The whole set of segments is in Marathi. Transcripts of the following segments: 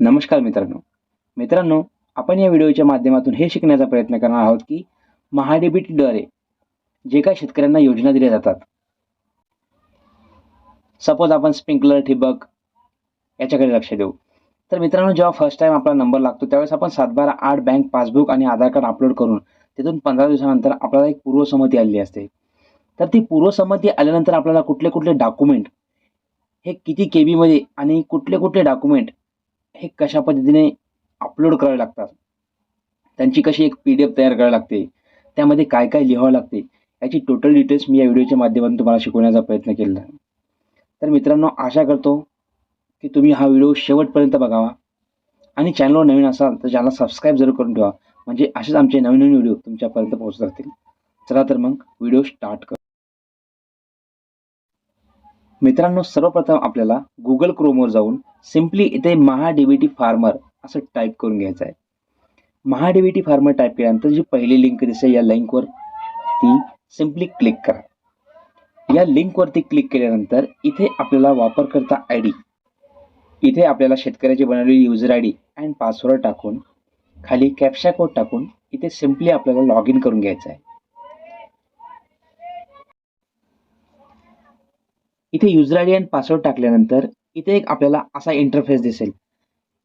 नमस्कार मित्रांनो. मित्रांनो आपण या व्हिडिओच्या माध्यमातून हे शिकण्याचा प्रयत्न करणार आहोत की महाडेबिटद्वारे जे काही शेतकऱ्यांना योजना दिल्या जातात. सपोज आपण स्प्रिंकलर ठिबक याच्याकडे लक्ष देऊ. तर मित्रांनो जेव्हा फर्स्ट टाईम आपला नंबर लागतो त्यावेळेस आपण सातबारा आठ बँक पासबुक आणि आधार कार्ड अपलोड करून तिथून पंधरा दिवसानंतर आपल्याला एक पूर्वसंमती आलेली असते. तर ती पूर्वसंमती आल्यानंतर आपल्याला कुठले कुठले डॉक्युमेंट हे किती के बीमध्ये आणि कुठले कुठले डॉक्युमेंट हे कशा पद्धतीने अपलोड करावे लागतात? त्यांची कशी एक पी डी एफ तयार करावी लागते? त्यामध्ये काय काय लिहावं लागते? याची टोटल डिटेल्स मी या व्हिडिओच्या माध्यमातून तुम्हाला शिकवण्याचा प्रयत्न केलेला तर मित्रांनो आशा करतो की तुम्ही हा व्हिडिओ शेवटपर्यंत बघावा. आणि चॅनलवर नवीन असाल तर चॅनल सबस्क्राईब जरूर करून ठेवा. म्हणजे असेच आमचे नवीन नवीन व्हिडिओ तुमच्यापर्यंत पोहोचत राहतील. चला तर मग व्हिडिओ स्टार्ट कर. मित्रांनो सर्वप्रथम आपल्याला गुगल क्रोमवर जाऊन सिम्पली इथे महाडीबीटी फार्मर असं टाईप करून घ्यायचं आहे. महाडीबीटी फार्मर टाईप केल्यानंतर जी पहिली लिंक दिसेल या लिंकवर ती सिम्पली क्लिक करा. या लिंकवरती क्लिक केल्यानंतर इथे आपल्याला वापरकर्ता आय डी इथे आपल्याला शेतकऱ्याची बनवलेली user I D and password टाकून खाली कॅप्शा कोड टाकून इथे सिम्पली आपल्याला लॉग इन करून घ्यायचं आहे. इथे युजर आय डी अँड पासवर्ड टाकल्यानंतर इथे एक आपल्याला असा इंटरफेस दिसेल.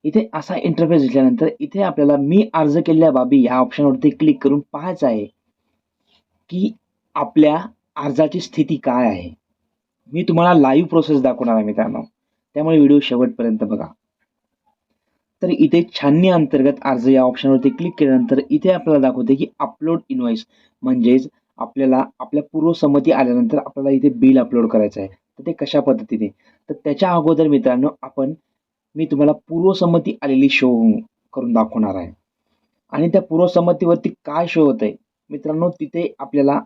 इथे असा इंटरफेस दिसल्यानंतर इथे आपल्याला मी अर्ज केलेल्या बाबी या ऑप्शनवरती क्लिक करून पाहायचं आहे की आपल्या अर्जाची स्थिती काय आहे. मी तुम्हाला लाईव्ह प्रोसेस दाखवणार आहे मित्रांनो. त्यामुळे व्हिडिओ शेवटपर्यंत बघा. तर इथे छाननी अंतर्गत अर्ज या ऑप्शनवरती क्लिक केल्यानंतर इथे आपल्याला दाखवते की अपलोड इनवॉइस म्हणजेच आपल्याला आपल्या पूर्वसंमती आल्यानंतर आपल्याला इथे बिल अपलोड करायचं आहे. तर ते कशा पद्धतीने? तर त्याच्या अगोदर मित्रांनो आपण मी तुम्हाला पूर्वसंमती आलेली शो करून दाखवणार आहे. आणि त्या पूर्वसंमतीवरती काय शो होत आहे मित्रांनो तिथे आपल्याला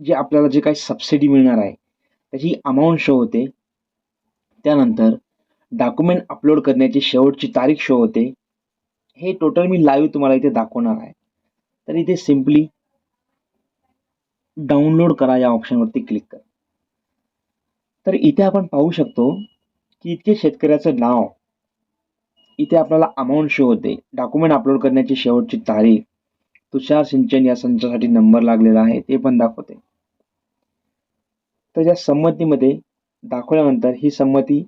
जे आपल्याला जे काही सबसिडी मिळणार आहे त्याची अमाऊंट शो होते. त्यानंतर डॉक्युमेंट अपलोड करण्याची शेवटची तारीख शो होते. हे टोटल मी लाईव्ह तुम्हाला इथे दाखवणार आहे. तर इथे सिम्पली डाउनलोड करा या ऑप्शनवरती क्लिक करा. तर इथे आपण पाहू शकतो की इतके शेतकऱ्याचं नाव इथे आपल्याला अमाऊंट शो होते. डॉक्युमेंट अपलोड करण्याची शेवटची तारीख तुषार सिंचन या संचासाठी नंबर लागलेला आहे ते पण दाखवते. तर या संमतीमध्ये दाखवल्यानंतर ही संमती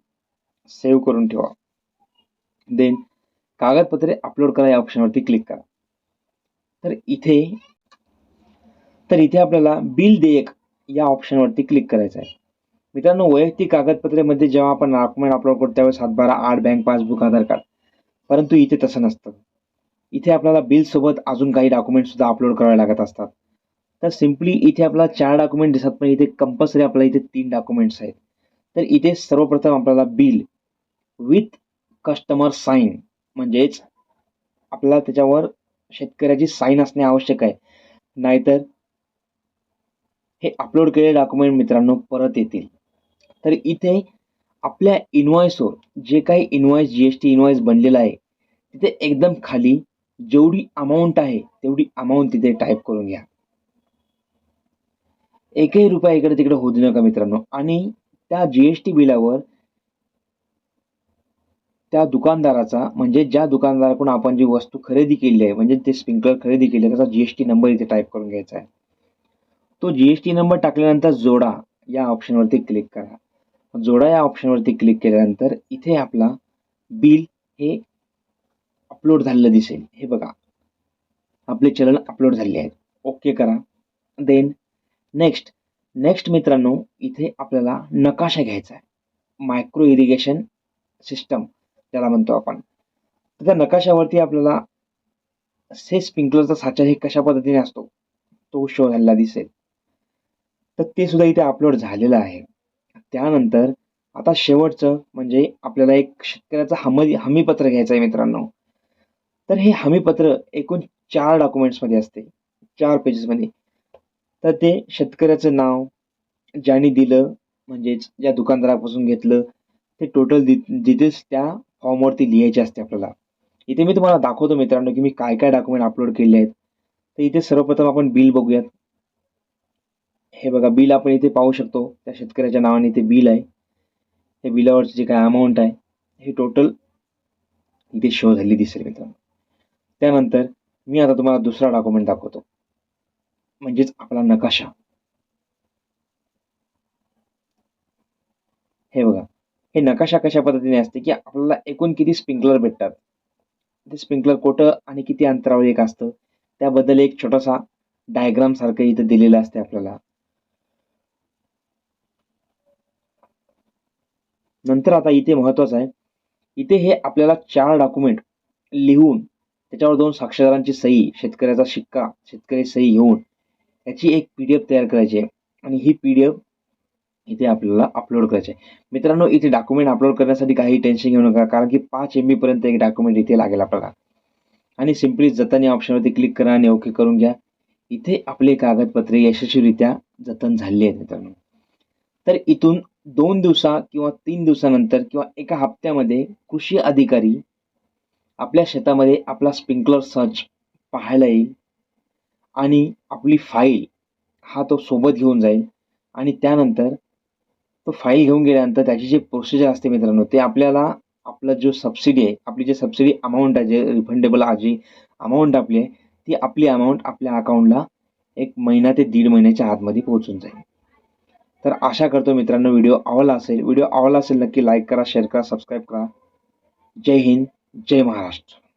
सेव्ह करून ठेवा. देन कागदपत्रे अपलोड करा या ऑप्शनवरती क्लिक करा. तर इथे तर इथे आपल्याला बिल देयक या ऑप्शनवरती क्लिक करायचं आहे. मित्रांनो वैयक्तिक कागदपत्रेमध्ये जेव्हा आपण डॉक्युमेंट अपलोड करतो त्यावेळेस सातबारा आठ बँक पासबुक आधार कार्ड परंतु इथे तसं नसतं. इथे आपल्याला बिलसोबत अजून काही डॉक्युमेंटसुद्धा अपलोड करावे लागत असतात. तर सिम्पली इथे आपल्याला चार डॉक्युमेंट दिसतात पण इथे कंपल्सरी आपल्याला इथे तीन डॉक्युमेंट्स आहेत. तर इथे सर्वप्रथम आपल्याला बिल विथ कस्टमर साईन म्हणजेच आपल्याला त्याच्यावर शेतकऱ्याची साईन असणे आवश्यक आहे. नाहीतर हे अपलोड केलेले डॉक्युमेंट मित्रांनो परत येतील. तर इथे आपल्या इनवॉइसवर जे काही इनवॉइस जी एस टी इनवॉइस बनलेला आहे तिथे एकदम खाली जेवढी अमाऊंट आहे तेवढी अमाऊंट तिथे टाईप करून घ्या. एकही रुपया इकडे तिकडे होऊ देऊ नका मित्रांनो. आणि त्या जी एस टी बिलावर त्या दुकानदाराचा म्हणजे ज्या दुकानदाराकडून आपण जी वस्तू खरेदी केली आहे म्हणजे ते स्प्रिंकलर खरेदी केली आहे त्याचा जी एस टी नंबर इथे टाईप करून घ्यायचा आहे. तो जी एस टी नंबर टाकल्यानंतर जोडा या ऑप्शनवरती क्लिक करा. जोडा या ऑप्शनवरती क्लिक केल्यानंतर इथे आपला बिल हे अपलोड झालेलं दिसेल. हे बघा. आपले चलन अपलोड झाले आहेत. ओके करा. देन नेक्स्ट नेक्स्ट मित्रांनो इथे आपल्याला नकाशा घ्यायचा आहे. मायक्रो इरिगेशन सिस्टम ज्याला म्हणतो आपण. त्या नकाशावरती आपल्याला से स्प्रिंकलरचा साचा हे कशा पद्धतीने असतो? तो शो झालेला दिसेल. तर ते सुद्धा इथे अपलोड झालेलं आहे. त्यानंतर आता शेवटचं म्हणजे आपल्याला एक शेतकऱ्याचं हमी हमीपत्र घ्यायचं आहे मित्रांनो. तर हे हमीपत्र एकूण चार डॉक्युमेंट्समध्ये असते. चार पेजेसमध्ये तर ते शेतकऱ्याचं नाव ज्याने दिलं म्हणजेच ज्या दुकानदारापासून घेतलं ते टोटल डि डिटेल्स त्या फॉर्मवरती लिहायचे असते आपल्याला. इथे मी तुम्हाला दाखवतो मित्रांनो की मी काय काय डॉक्युमेंट अपलोड केले आहेत. तर इथे सर्वप्रथम आपण बिल बघूयात. हे बघा बिल आपण इथे पाहू शकतो. त्या शेतकऱ्याच्या नावाने इथे बिल आहे. हे बिलावरची जे काय अमाऊंट आहे हे टोटल इथे शो झाली दिसेल मित्रांनो. त्यानंतर मी आता तुम्हाला दुसरा डॉक्युमेंट दाखवतो. म्हणजेच आपला नकाशा. हे बघा हे नकाशा कशा पद्धतीने असते की आपल्याला एकूण किती स्प्रिंकलर भेटतात? ते स्प्रिंकलर कुठं आणि किती अंतरावर एक असतं? त्याबद्दल एक छोटासा डायग्राम सारखं इथं दिलेलं असते आपल्याला. नंतर आता इथे महत्त्वाचं आहे. इथे हे आपल्याला चार डॉक्युमेंट लिहून त्याच्यावर दोन साक्षीदारांची सही शेतकऱ्याचा शिक्का शेतकरी सही घेऊन याची एक पी डी एफ तयार करायची आहे. आणि ही पी डी एफ इथे आपल्याला अपलोड करायचे आहे. मित्रांनो इथे डॉक्युमेंट अपलोड करण्यासाठी काही टेन्शन घेऊ नका कारण की पाच एम बीपर्यंत एक डॉक्युमेंट इथे लागेल आपल्याला. आणि सिम्पली जतन या ऑप्शनवरती क्लिक करा आणि ओके करून घ्या. इथे आपले कागदपत्रे यशस्वीरित्या जतन झालेली आहेत मित्रांनो. तर इथून दोन दिवसा किंवा तीन दिवसानंतर किंवा एका हप्त्यामध्ये कृषी अधिकारी आपल्या शेतामध्ये आपला स्प्रिंकलर सर्च पाहायला येईल आणि आपली फाईल हा तो सोबत घेऊन जाईल आणि त्यानंतर तो फाईल घेऊन गेल्यानंतर त्याची जी प्रोसिजर असते मित्रांनो ते आपल्याला आपला जो सबसिडी आहे आपली जी सबसिडी अमाऊंट आहे जे रिफंडेबल जी अमाऊंट आपली आहे ती आपली अमाऊंट आपल्या अकाउंटला एक महिना ते दीड महिन्याच्या आतमध्ये पोहोचून जाईल. तर आशा करतो मित्रांनो व्हिडिओ आवडला असेल. व्हिडिओ आवडला असेल नक्की लाईक करा शेअर करा सबस्क्राईब करा. जय हिंद जय महाराष्ट्र.